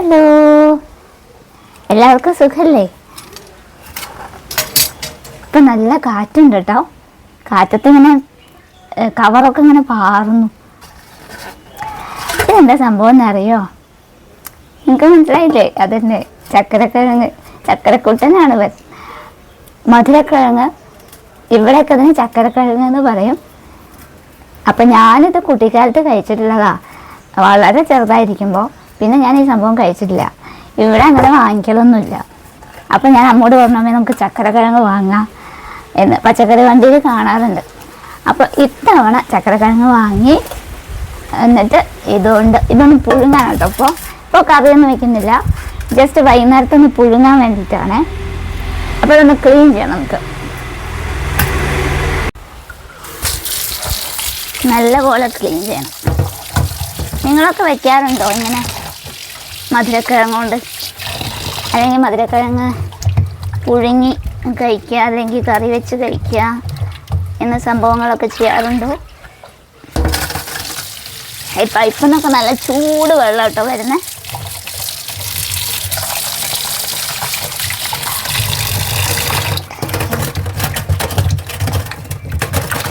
Hello. എല്ലാവർക്കും സുഖല്ലേ? ഇപ്പം നല്ല കാറ്റുണ്ട് കേട്ടോ കാറ്റത്ത് ഇങ്ങനെ കവറൊക്കെ ഇങ്ങനെ പാറുന്നു. ഇതെന്താ സംഭവം എന്നറിയോ? നിങ്ങൾക്ക് മനസ്സിലായില്ലേ? അതന്നെ. ചക്കരക്കിഴങ്ങ് ചക്കരക്കുട്ടനാണ് ഇവൻ. മധുരക്കിഴങ്ങ് ഇവിടെയൊക്കെ അതിന് ചക്കരക്കിഴങ്ങ് എന്ന് പറയും. അപ്പം ഞാനിത് കുട്ടിക്കാലത്ത് കഴിച്ചിട്ടുള്ളതാ. വളരെ ചെറുതായിരിക്കുമ്പോൾ പിന്നെ ഞാൻ ഈ സംഭവം കഴിച്ചിട്ടില്ല. ഇവിടെ അങ്ങനെ വാങ്ങിക്കലൊന്നുമില്ല. അപ്പം ഞാൻ അമ്മോട് പറഞ്ഞമ്മേ നമുക്ക് ചക്കരക്കിഴങ്ങ് വാങ്ങാം. എന്ന് പച്ചക്കറി വണ്ടിയിൽ കാണാറുണ്ട്. അപ്പോൾ ഇത്തവണ ചക്കരക്കിഴങ്ങ് വാങ്ങി എന്നിട്ട് ഇതുകൊണ്ട് ഇതൊന്ന് പുഴുങ്ങാൻ കേട്ടോ അപ്പോൾ ഇപ്പോൾ കറിയൊന്നും വെക്കുന്നില്ല. ജസ്റ്റ് വൈകുന്നേരത്തൊന്ന് പുഴുങ്ങാൻ വേണ്ടിയിട്ടാണ്. അപ്പോൾ ഇതൊന്ന് ക്ലീൻ ചെയ്യാം നമുക്ക്. നല്ല പോലെ ക്ലീൻ ചെയ്യണം. നിങ്ങളൊക്കെ വെക്കാറുണ്ടോ ഇങ്ങനെ? മധുരക്കിഴങ്ങ് കൊണ്ട് അല്ലെങ്കിൽ മധുരക്കിഴങ്ങ് പുഴുങ്ങി കഴിക്കുക അല്ലെങ്കിൽ കറി വെച്ച് കഴിക്കുക എന്ന സംഭവങ്ങളൊക്കെ ചെയ്യാറുണ്ട്. ഈ പൈപ്പിൽ നിന്നൊക്കെ നല്ല ചൂട് വെള്ളം കേട്ടോ വരുന്നത്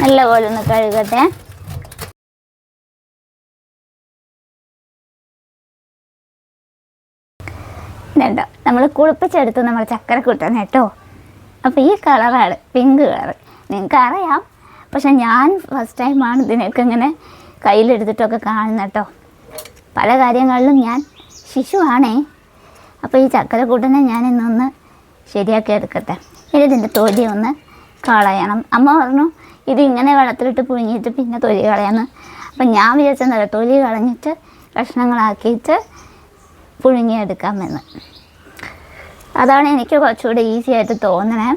നല്ലപോലെ ഒന്ന് കഴുകട്ടെ. ഇതുണ്ടോ നമ്മൾ കുളിപ്പിച്ചെടുത്ത് നമ്മൾ ചക്കര കൂട്ടാൻ കേട്ടോ. അപ്പോൾ ഈ കളറാണ് പിങ്ക് കളർ നിങ്ങൾക്ക് അറിയാം പക്ഷെ ഞാൻ ഫസ്റ്റ് ടൈമാണ് ഇതിനൊക്കെ ഇങ്ങനെ കയ്യിലെടുത്തിട്ടൊക്കെ കാണുന്നത് കേട്ടോ. പല കാര്യങ്ങളിലും ഞാൻ ശിശുവാണേ. അപ്പോൾ ഈ ചക്കര കൂട്ടനെ ഞാൻ ഇന്നൊന്ന് ശരിയാക്കി എടുക്കട്ടെ. ഇനി ഇതിന്റെ തൊലി ഒന്ന് കളയണം. അമ്മ പറഞ്ഞു ഇത് ഇങ്ങനെ വെള്ളത്തിലിട്ട് പുഴുങ്ങിയിട്ട് പിന്നെ തൊലി കളയാമെന്ന് അപ്പം ഞാൻ വിചാരിച്ചെന്നല്ല തൊലി കളഞ്ഞിട്ട് കഷ്ണങ്ങളാക്കിയിട്ട് പുഴുങ്ങിയെടുക്കാമെന്ന്. അതാണ് എനിക്ക് കുറച്ചുകൂടി ഈസി ആയിട്ട് തോന്നണേ.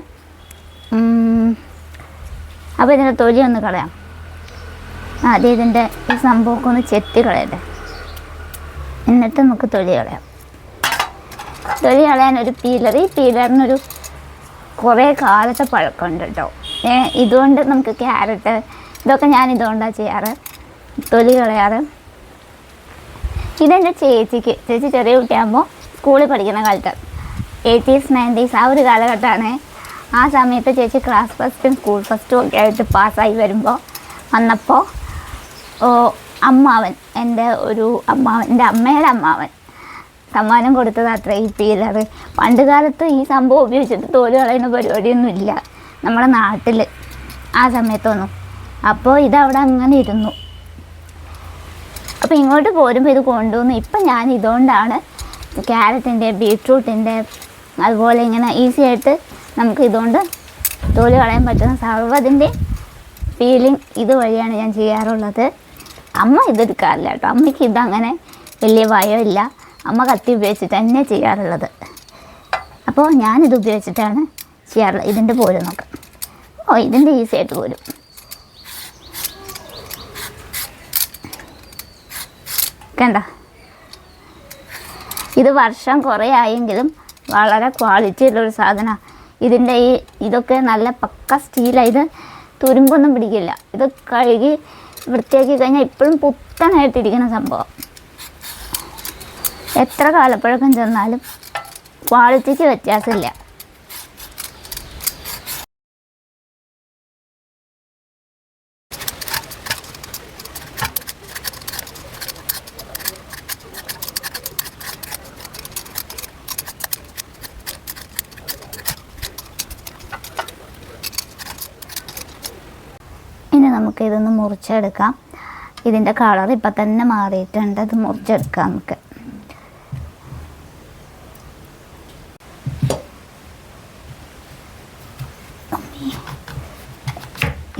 അപ്പോൾ ഇതിന്റെ തൊലി ഒന്ന് കളയാം. ആദ്യം ഇതിന്റെ ഈ സംഭവമൊക്കെ ഒന്ന് ചെത്തി കളയട്ടെ. എന്നിട്ട് നമുക്ക് തൊലി കളയാം. തൊലി കളയാൻ ഒരു പീലർ ഈ പീലറിനൊരു കുറേ കാലത്തെ പഴക്കമുണ്ട് കേട്ടോ. ഇതുകൊണ്ട് നമുക്ക് ക്യാരറ്റ് ഇതൊക്കെ ഞാൻ ഇതുകൊണ്ടാണ് ചെയ്യാറ്. തൊലി കളയാറ്. ഇതെന്റെ ചേച്ചിക്ക്. ചേച്ചി ചെറിയ കുട്ടിയാകുമ്പോൾ സ്കൂളിൽ പഠിക്കുന്ന കാലത്ത്. എയ്റ്റീസ് നയന്റീസ് ആ ഒരു കാലഘട്ടമാണ്. ആ സമയത്ത് ചേച്ചി ക്ലാസ് ഫസ്റ്റും സ്കൂൾ ഫസ്റ്റും ഒക്കെ ആയിട്ട് പാസ്സായി വരുമ്പോൾ വന്നപ്പോൾ അമ്മാവൻ എന്റെ ഒരു അമ്മാവൻ എന്റെ അമ്മയുടെ അമ്മാവൻ സമ്മാനം കൊടുത്തത് അത്ര ഈ പീലർ പണ്ട് കാലത്ത് ഈ സംഭവം ഉപയോഗിച്ചിട്ട് തോൽ കളയുന്ന പരിപാടിയൊന്നുമില്ല. നമ്മുടെ നാട്ടിൽ ആ സമയത്തൊന്നും അപ്പോൾ ഇതവിടെ അങ്ങനെ ഇരുന്നു. അപ്പോൾ ഇങ്ങോട്ട് പോരുമ്പോൾ ഇത് കൊണ്ടുവന്നു ഇപ്പം ഞാൻ ഇതുകൊണ്ടാണ് ക്യാരറ്റിന്റെ ബീട്രൂട്ടിന്റെ അതുപോലെ ഇങ്ങനെ ഈസി ആയിട്ട് നമുക്ക് ഇതുകൊണ്ട് തോൽ കളയാൻ പറ്റുന്ന സർവതിന്റെ ഫീലിംഗ് ഇതുവഴിയാണ് ഞാൻ ചെയ്യാറുള്ളത്. അമ്മ ഇതെടുക്കാറില്ല കേട്ടോ. അമ്മയ്ക്ക് ഇതങ്ങനെ വലിയ ഭയമില്ല. അമ്മ കത്തി ഉപയോഗിച്ചിട്ട് തന്നെ ചെയ്യാറുള്ളത്. അപ്പോൾ ഞാനിത് ഉപയോഗിച്ചിട്ടാണ് ചെയ്യാറുള്ളത്. ഇതിന്റെ പോലും നോക്കാം. ഓ ഇതിന്റെ ഈസി ആയിട്ട് പോരും. കണ്ട. ഇത് വർഷം കുറേ ആയെങ്കിലും വളരെ ക്വാളിറ്റി ഉള്ളൊരു സാധനമാണ് ഇതിന്റെ ഈ ഇതൊക്കെ നല്ല പക്ക സ്റ്റീലാണ് ഇത് തുരുമ്പൊന്നും പിടിക്കില്ല. ഇത് കഴുകി വൃത്തിയാക്കി കഴിഞ്ഞാൽ ഇപ്പോഴും പുത്തനായിട്ടിരിക്കുന്ന സംഭവം. എത്ര കാലപ്പഴക്കം ചെന്നാലും ക്വാളിറ്റിക്ക് വ്യത്യാസമില്ല. നമുക്ക് ഇതൊന്ന് മുറിച്ചെടുക്കാം. ഇതിന്റെ കളർ ഇപ്പം തന്നെ മാറിയിട്ടുണ്ട്. അത് മുറിച്ചെടുക്കാം നമുക്ക്.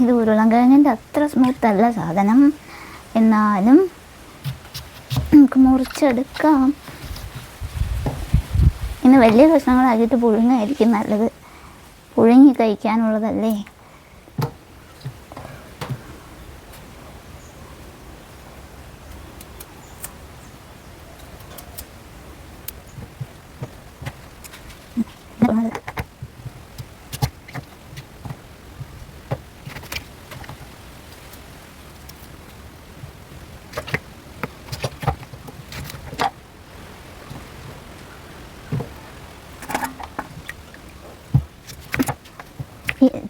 ഇത് ഉരുളൻകിഴങ്ങിന്റെ അത്ര സ്മൂത്ത് അല്ല സാധനം. എന്നാലും നമുക്ക് മുറിച്ചെടുക്കാം. ഇന്ന് വലിയ കഷ്ണങ്ങളാക്കിയിട്ട് പുഴുങ്ങായിരിക്കും നല്ലത്. പുഴുങ്ങി കഴിക്കാനുള്ളതല്ലേ?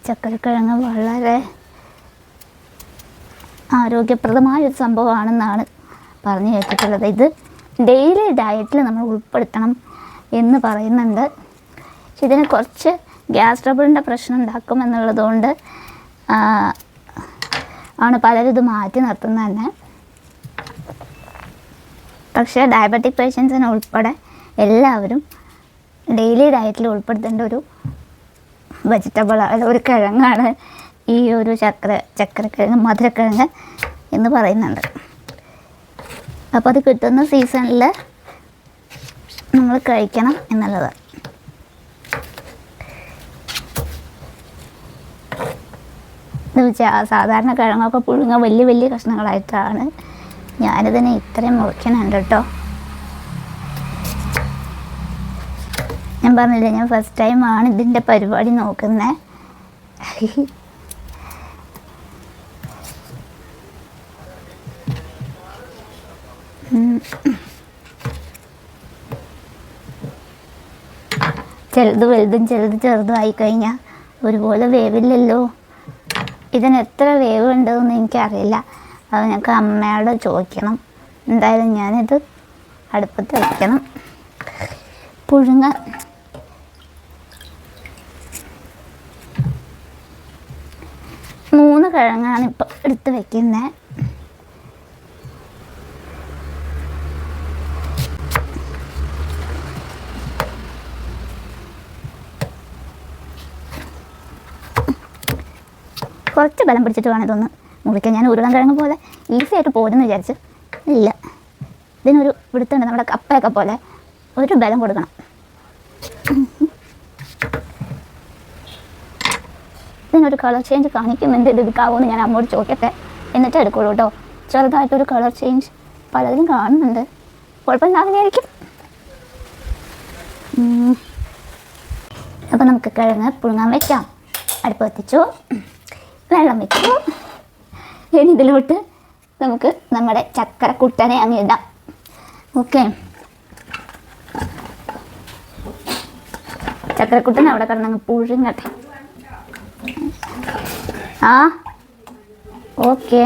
ചക്കരക്കിഴങ്ങ് വളരെ ആരോഗ്യപ്രദമായ ഒരു സംഭവമാണെന്നാണ് പറഞ്ഞു കേട്ടിട്ടുള്ളത്. ഇത് ഡെയിലി ഡയറ്റിൽ നമ്മൾ ഉൾപ്പെടുത്തണം എന്ന് പറയുന്നുണ്ട്. ഇതിന് കുറച്ച് ഗ്യാസ് ട്രബിളിന്റെ പ്രശ്നം ഉണ്ടാക്കുമെന്നുള്ളതുകൊണ്ട് ആണ് പലരും ഇത് മാറ്റി നിർത്തുന്നത് തന്നെ പക്ഷേ ഡയബറ്റിക് പേഷ്യൻസിനെ ഉൾപ്പെടെ എല്ലാവരും ഡെയിലി ഡയറ്റിൽ ഉൾപ്പെടുത്തേണ്ട ഒരു വെജിറ്റബിൾ ഒരു കിഴങ്ങാണ് ഈ ഒരു ചക്ര ചക്കരക്കിഴങ്ങ് മധുരക്കിഴങ്ങ് എന്ന് പറയുന്നുണ്ട്. അപ്പോൾ അത് കിട്ടുന്ന സീസണിൽ നമ്മൾ കഴിക്കണം എന്നുള്ളത്. സാധാരണ കിഴങ്ങൊക്കെ പുഴുങ്ങ വലിയ വലിയ കഷ്ണങ്ങളായിട്ടാണ് ഞാനിതിനെ ഇത്രയും മുറിക്കുന്നുണ്ട് കേട്ടോ. ഞാൻ പറഞ്ഞില്ല ഞാൻ ഫസ്റ്റ് ടൈമാണ് ഇതിന്റെ പരിപാടി നോക്കുന്നത് ചിലത് വലുതും ചിലത് ചെറുതും ആയിക്കഴിഞ്ഞാൽ ഒരുപോലെ വേവില്ലല്ലോ. ഇതിന് എത്ര വേവ് ഉണ്ടെന്ന് എനിക്കറിയില്ല. അത് ഞങ്ങൾക്ക് അമ്മയോട് ചോദിക്കണം. എന്തായാലും ഞാനിത് അടുപ്പത്ത് വയ്ക്കണം പുഴുങ്ങ കിഴങ്ങാണ് ഇപ്പോൾ എടുത്ത് വെക്കുന്നത് കുറച്ച് ബലം പിടിച്ചിട്ട് വേണം ഇതൊന്ന് മുറിക്കാൻ. ഞാൻ ഉരുളൻ കിഴങ്ങ് പോലെ ഈസി ആയിട്ട് പോരെന്ന് വിചാരിച്ച് ഇല്ല. ഇതിനൊരു പിടുത്തുണ്ട് നമ്മുടെ കപ്പയൊക്കെ പോലെ. ഒരു ബലം കൊടുക്കണം. ഇതിനൊരു കളർ ചേഞ്ച് കാണിക്കുന്നുണ്ട്. ഇത് എടുക്കാവോന്ന് ഞാൻ അമ്മോട് ചോദിക്കട്ടെ. എന്നിട്ട് എടുക്കുള്ളൂ കേട്ടോ ചെറുതായിട്ടൊരു കളർ ചേഞ്ച് പലതിലും കാണുന്നുണ്ട്. കുഴപ്പമില്ലാതെയായിരിക്കും അപ്പോൾ നമുക്ക് കിഴങ്ങ് പുഴുങ്ങാൻ വെക്കാം. അടുപ്പ് കത്തിച്ചു. വെള്ളം വെച്ചു. ഇനി ഇതിലോട്ട് നമുക്ക് നമ്മുടെ ചക്കര കുട്ടനെ അങ്ങ് ഇടാം. ഓക്കെ. ചക്കരക്കുട്ടൻ അവിടെ കിടന്നങ്ങ് പുഴുങ്ങട്ടെ. ആ? ഓക്കെ.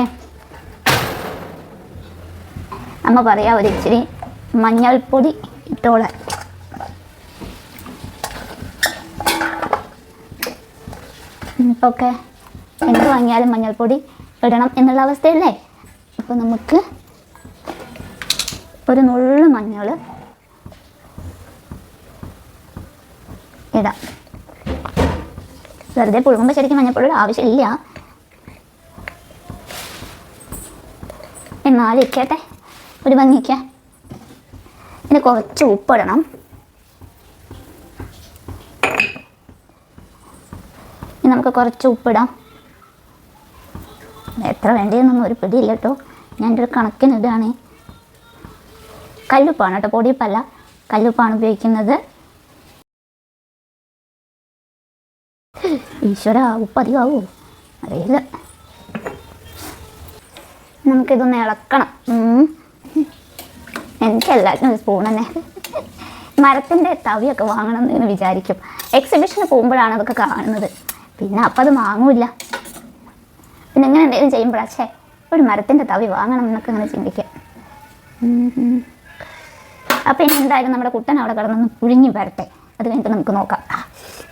അമ്മ പറയാ ഒരു ഇച്ചിരി മഞ്ഞൾപ്പൊടി ഇട്ടോളാൻ. ഓക്കെ. എന്ത് വാങ്ങിയാലും മഞ്ഞൾപ്പൊടി ഇടണം എന്നുള്ള അവസ്ഥയല്ലേ? അപ്പോൾ നമുക്ക് ഒരു നുള്ളു മഞ്ഞൾ ഇടാം. വെറുതെ പുഴുങ്ങുമ്പോൾ ശരിക്കും മഞ്ഞൾപ്പൊടിയുടെ ആവശ്യമില്ല. എന്നാലും ഇരിക്കട്ടെ. ഒരു ഭംഗിക്ക ഇതിന് കുറച്ച് ഉപ്പിടണം. നമുക്ക് കുറച്ച് ഉപ്പിടാം. എത്ര വേണ്ടതെന്നൊന്നും ഒരു പിടിയില്ല കേട്ടോ. ഞാൻ ഒരു കണക്കിന് ഇടാണ്. കല്ലുപ്പാണ് കേട്ടോ. പൊടിയപ്പല്ല. കല്ലുപ്പാണ് ഉപയോഗിക്കുന്നത്. ഈശ്വര ഉപ്പ് അധികമാവോ? അറിയില്ല. നമുക്കിതൊന്ന് ഇളക്കണം. എനിക്ക് എനിക്കെല്ലാത്തിനും ഒരു സ്പൂൺ തന്നെ. മരത്തിന്റെ തവിയൊക്കെ വാങ്ങണം എന്ന് വിചാരിക്കും. എക്സിബിഷന് പോകുമ്പോഴാണ് അതൊക്കെ കാണുന്നത്. പിന്നെ അപ്പം അത് വാങ്ങൂല പിന്നെ ഇങ്ങനെ എന്തെങ്കിലും ചെയ്യുമ്പോഴാച്ചേ ഒരു മരത്തിന്റെ തവി വാങ്ങണം എന്നൊക്കെ ഇങ്ങനെ ചിന്തിക്കാം അപ്പം ഇനി എന്തായാലും നമ്മുടെ കുട്ടൻ അവിടെ കിടന്നൊന്ന് പുഴുങ്ങി വരട്ടെ. അത് കഴിഞ്ഞിട്ട് നമുക്ക് നോക്കാം.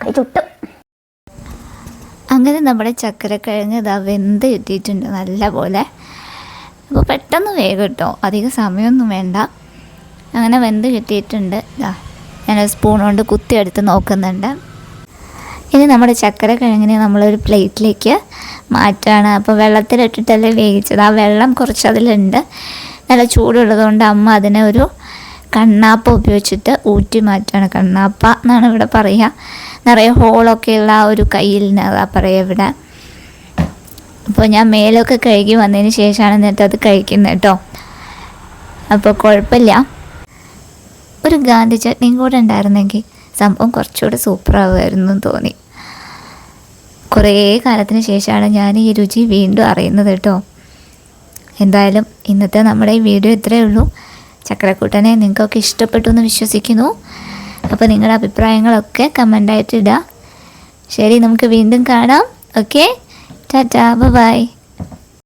കൈ ചുട്ടു. അങ്ങനെ നമ്മുടെ ചക്കരക്കിഴങ്ങ് ഇതാ വെന്ത് കിട്ടിയിട്ടുണ്ട് നല്ല പോലെ അപ്പോൾ പെട്ടെന്ന് വേഗം കിട്ടും അധികം സമയമൊന്നും വേണ്ട. അങ്ങനെ വെന്ത് കിട്ടിയിട്ടുണ്ട്. ഇതാ ഞാൻ സ്പൂൺ കൊണ്ട് കുത്തിയെടുത്ത് നോക്കുന്നുണ്ട്. ഇനി നമ്മുടെ ചക്കരക്കിഴങ്ങിനെ നമ്മളൊരു പ്ലേറ്റിലേക്ക് മാറ്റുകയാണ് അപ്പോൾ വെള്ളത്തിലിട്ടിട്ടല്ലേ വേവിച്ചത്. ആ വെള്ളം കുറച്ച് അതിലുണ്ട്. നല്ല ചൂടുള്ളതുകൊണ്ട് അമ്മ അതിനെ ഒരു കണ്ണാപ്പ ഉപയോഗിച്ചിട്ട് ഊറ്റി മാറ്റുകയാണ് കണ്ണാപ്പ എന്നാണ് ഇവിടെ പറയുക നിറയെ ഹോളൊക്കെയുള്ള ആ ഒരു കയ്യിൽ പറയുക ഇവിടെ. അപ്പോൾ ഞാൻ മേലൊക്കെ കഴുകി വന്നതിന് ശേഷമാണ് എന്നിട്ട് അത് കഴിക്കുന്നത് കേട്ടോ. അപ്പോൾ കുഴപ്പമില്ല. ഒരു ഗാന്ധി ചട്നിയും കൂടെ ഉണ്ടായിരുന്നെങ്കിൽ സംഭവം കുറച്ചുകൂടെ സൂപ്പറാവുമായിരുന്നു തോന്നി. കുറേ കാലത്തിന് ശേഷമാണ് ഞാൻ ഈ രുചി വീണ്ടും അറിയുന്നത് കേട്ടോ. എന്തായാലും ഇന്നത്തെ നമ്മുടെ ഈ വീഡിയോ ഇത്രയേ ഉള്ളൂ. ചക്രക്കൂട്ടനെ നിങ്ങൾക്കൊക്കെ ഇഷ്ടപ്പെട്ടു എന്ന് വിശ്വസിക്കുന്നു. അപ്പോൾ നിങ്ങളുടെ അഭിപ്രായങ്ങളൊക്കെ കമന്റായിട്ട് ഇടുക ശരി നമുക്ക് വീണ്ടും കാണാം. Okay Ta-da! bye-bye.